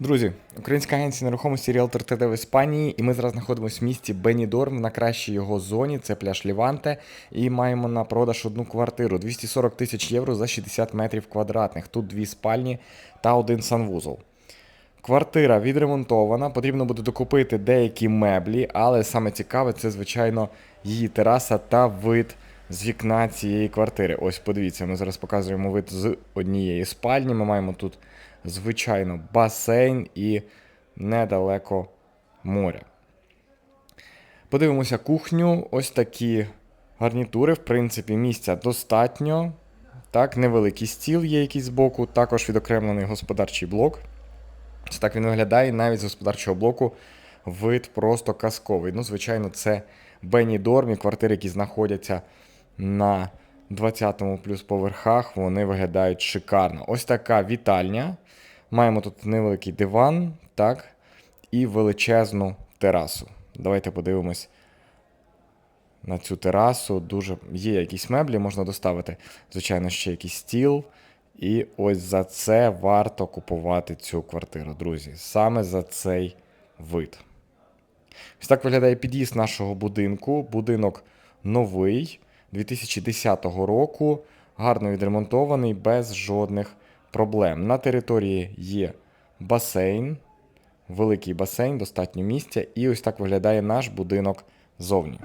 Друзі, українська агенція нерухомості Realtor ТД в Іспанії, і ми зараз знаходимося в місті Бенідорм на кращій його зоні. Це пляж Ліванте. І маємо на продаж одну квартиру 240 тисяч євро за 60 метрів квадратних. Тут дві спальні та один санвузол. Квартира відремонтована, потрібно буде докупити деякі меблі, але саме цікаве це, звичайно, її тераса та вид з вікна цієї квартири. Ось подивіться, ми зараз показуємо вид з однієї спальні. Ми маємо тут, звичайно, басейн і недалеко море. Подивимося кухню. Ось такі гарнітури. В принципі, місця достатньо. Так, невеликий стіл є якийсь збоку, також відокремлений господарчий блок. Ось так він виглядає навіть з господарчого блоку вид просто казковий. Ну, звичайно, це Бенні Дормі, квартири, які знаходяться на 20-му плюс поверхах, вони виглядають шикарно. Ось така вітальня. Маємо тут невеликий диван, так, і величезну терасу. Давайте подивимось на цю терасу. Дуже є якісь меблі, можна доставити, звичайно, ще якийсь стіл. І ось за це варто купувати цю квартиру, друзі. Саме за цей вид. Ось так виглядає під'їзд нашого будинку. Будинок новий 2010 року, гарно відремонтований, без жодних проблем. На території є басейн, великий басейн, достатньо місця. І ось так виглядає наш будинок зовні.